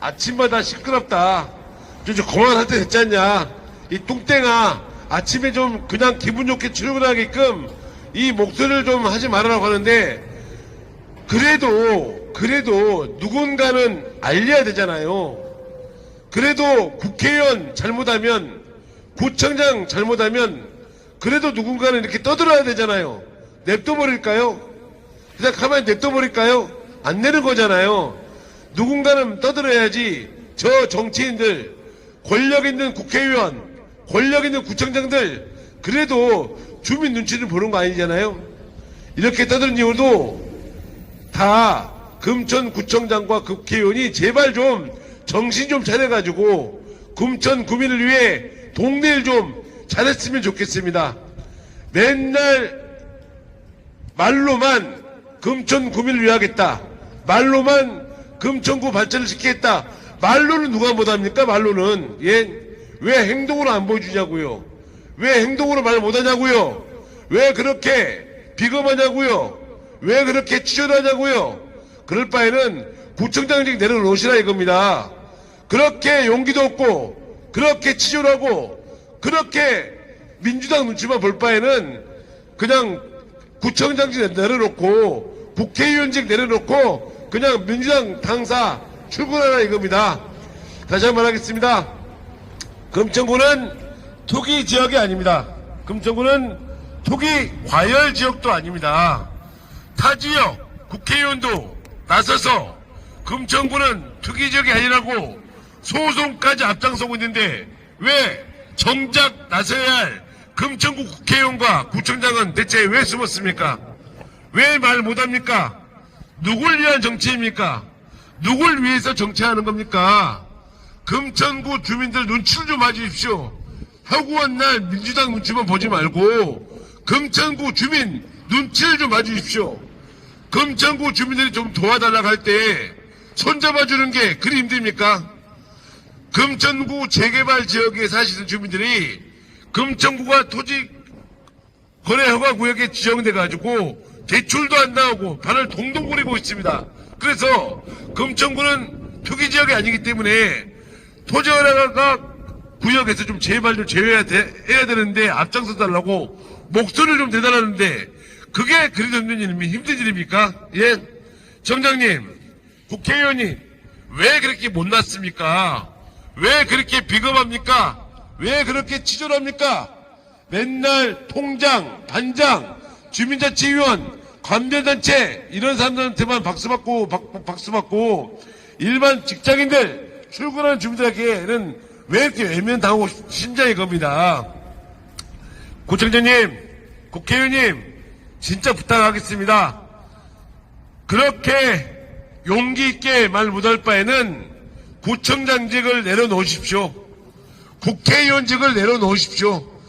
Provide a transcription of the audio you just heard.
아침마다 시끄럽다. 좀, 좀 그만할 때 됐지 않냐. 이 뚱땡아, 아침에 좀 그냥 기분 좋게 출근하게끔 이 목소리를 좀 하지 말아라고 하는데, 그래도, 그래도 누군가는 알려야 되잖아요. 그래도 국회의원 잘못하면, 구청장 잘못하면, 그래도 누군가는 이렇게 떠들어야 되잖아요. 냅둬버릴까요? 그냥 가만히 냅둬버릴까요? 안 내는 거잖아요. 누군가는 떠들어야지 저 정치인들, 권력 있는 국회의원, 권력 있는 구청장들, 그래도 주민 눈치를 보는 거 아니잖아요? 이렇게 떠드는 이유도 다 금천구청장과 국회의원이 제발 좀 정신 좀 차려가지고 금천 구민을 위해 동네를 좀 잘했으면 좋겠습니다. 맨날 말로만 금천 구민을 위하겠다. 말로만 금천구 발전을 시키겠다. 말로는 누가 못합니까? 말로는 예? 왜 행동으로 안 보여주냐고요? 왜 행동으로 말 못하냐고요? 왜 그렇게 비겁하냐고요? 왜 그렇게 치졸하냐고요? 그럴 바에는 구청장직 내려놓으시라 이겁니다. 그렇게 용기도 없고 그렇게 치졸하고 그렇게 민주당 눈치만 볼 바에는 그냥 구청장직 내려놓고 국회의원직 내려놓고 그냥 민주당 당사 출근하라 이겁니다. 다시 한 번 하겠습니다. 금천구는 투기 지역이 아닙니다. 금천구는 투기 과열 지역도 아닙니다. 타 지역 국회의원도 나서서 금천구는 투기 지역이 아니라고 소송까지 앞장서고 있는데 왜 정작 나서야 할 금천구 국회의원과 구청장은 대체 왜 숨었습니까? 왜 말 못합니까? 누굴 위한 정치입니까? 누굴 위해서 정치하는 겁니까? 금천구 주민들 눈치를 좀 봐주십시오. 허구한 날 민주당 눈치만 보지 말고 금천구 주민 눈치를 좀 봐주십시오. 금천구 주민들이 좀 도와달라고 할 때 손잡아주는 게 그리 힘듭니까? 금천구 재개발 지역에 사시는 주민들이 금천구가 토지 거래 허가 구역에 지정돼 가지고 대출도 안 나오고 발을 동동 구리고 있습니다. 그래서 금천구는 투기 지역이 아니기 때문에 토지 허가가 구역에서 좀 제발 좀 제외해야 돼- 해야 되는데 앞장서 달라고 목소리를 좀 내달라는데 그게 그리 힘든 일입니까? 힘든 일입니까? 예? 정장님, 국회의원님, 왜 그렇게 못났습니까? 왜 그렇게 비겁합니까? 왜 그렇게 치졸합니까? 맨날 통장, 반장, 주민자치위원, 관변단체 이런 사람들한테만 박수 받고 박- 박수 받고 일반 직장인들 출근하는 주민들에게는 왜 이렇게 외면당하고 심장이 겁니다. 구청장님, 국회의원님, 진짜 부탁하겠습니다. 그렇게 용기 있게 말 못할 바에는 구청장직을 내려놓으십시오. 국회의원직을 내려놓으십시오.